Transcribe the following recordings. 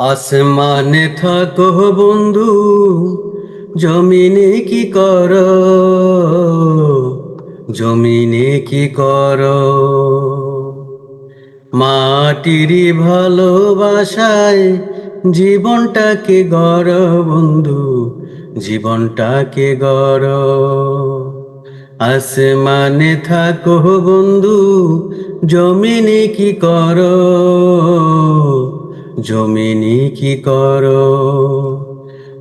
আসমানে থাকো বন্ধু, জমিনে কি কর? জমিনে কি কর? মাটির ভালোবাসায় জীবনটাকে গড় বন্ধু, জীবনটাকে গড়। আসমানে থাকো বন্ধু, জমিনে কি করো? জমিনে কি করো?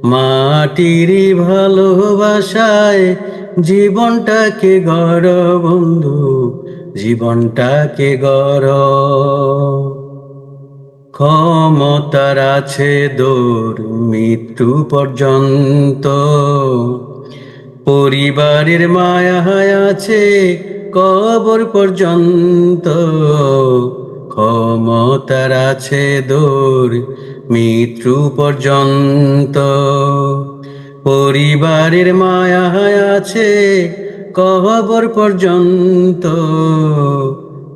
মাটির ভালোবাসায় জীবনটাকে গড় বন্ধু, জীবনটাকে গড়। ক্ষমতার আছে দূর মৃত্যু পর্যন্ত। পরিবারের মায়া আছে কবর পর্যন্ত। ক্ষমতার আছে দূর, মৃত্যু পর্যন্ত। পরিবারের মায়া আছে কবর পর্যন্ত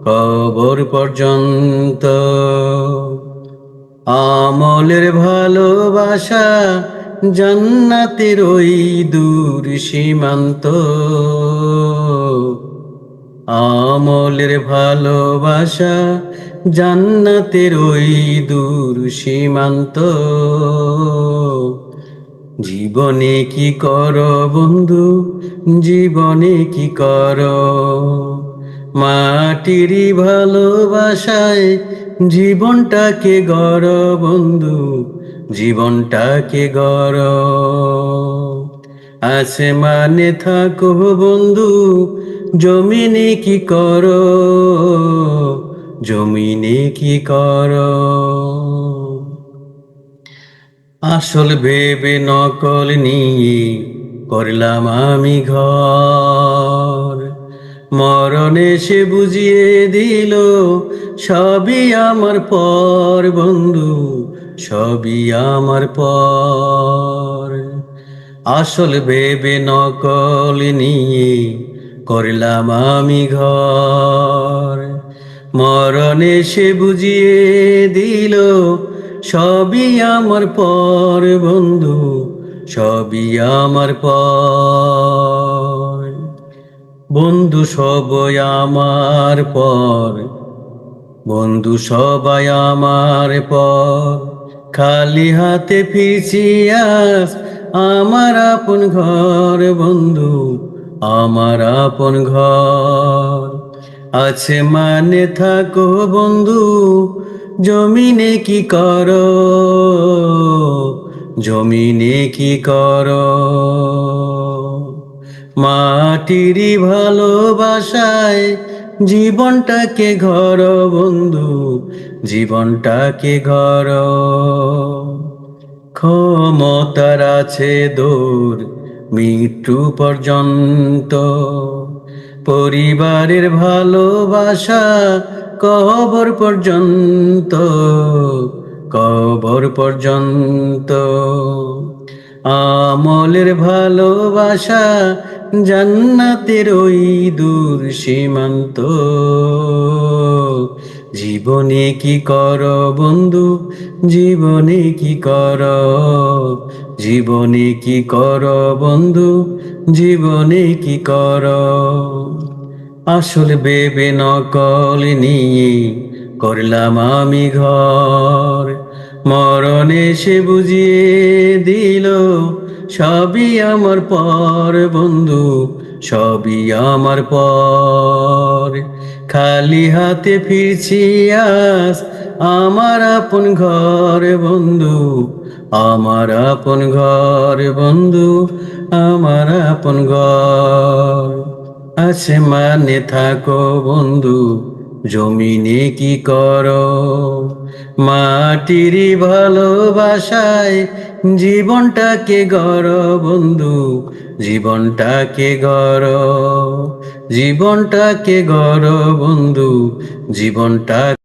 কবর পর্যন্ত। আমলের ভালোবাসা জান্নাতের ওই দূর সীমান্ত। আমলের ভালোবাসা জান্নাতের ওই দূর সীমান্ত। জীবনে কি কর বন্ধু, জীবনে কি কর? মাটির ভালোবাসায় জীবনটাকে গড় বন্ধু, জীবনটাকে গড়। আসমানে থাকো বন্ধু জমিনে কি কর? জমিনে কি কর? আসল ভেবে নকল নিয়ে করলাম আমি ঘর। মরণে সে বুঝিয়ে দিল, সবই আমার পর বন্ধু, সবই আমার পর। আসল ভেবে নকল নিয়ে করলাম আমি ঘর। মরণে সে বুঝিয়ে দিল, সবই আমার পর বন্ধু, সবই আমার পর। বন্ধু সবই আমার পর, বন্ধু সবাই আমার পর। খালি হাতে ফিরছি আস আমার আপন ঘর বন্ধু আমার আপন ঘর আছে মানে থাকো বন্ধু, জমিনে কি করো? জমিনে কি কর? মাটির ভালোবাসায় জীবনটাকে ঘর বন্ধু, জীবনটাকে ঘর। ক্ষমতার আছে দূর মৃত্যু পর্যন্ত পরিবারের ভালোবাসা কবর পর্যন্ত কবর পর্যন্ত। আমলের ভালোবাসা জান্নাতের ওই দূর সীমান্ত জীবনে কি কর বন্ধু? জীবনে কি কর? জীবনে কি কর বন্ধু? জীবনে কি কর? আসল বেবে নকল নিয়ে করলাম আমি ঘর। মরণে সে বুঝিয়ে দিল, সবই আমার পর বন্ধু, সবই আমার পর। খালি হাতে ফিরছি আস আমার আপন ঘর বন্ধু, আমার আপন ঘর বন্ধু, আমার আপন ঘর। আছে মানে থাকো বন্ধু। জমিনে কি কর? মাটির ভালোবাসায় জীবনটাকে গর বন্ধু জীবনটাকে গর জীবনটাকে গর বন্ধু জীবনটা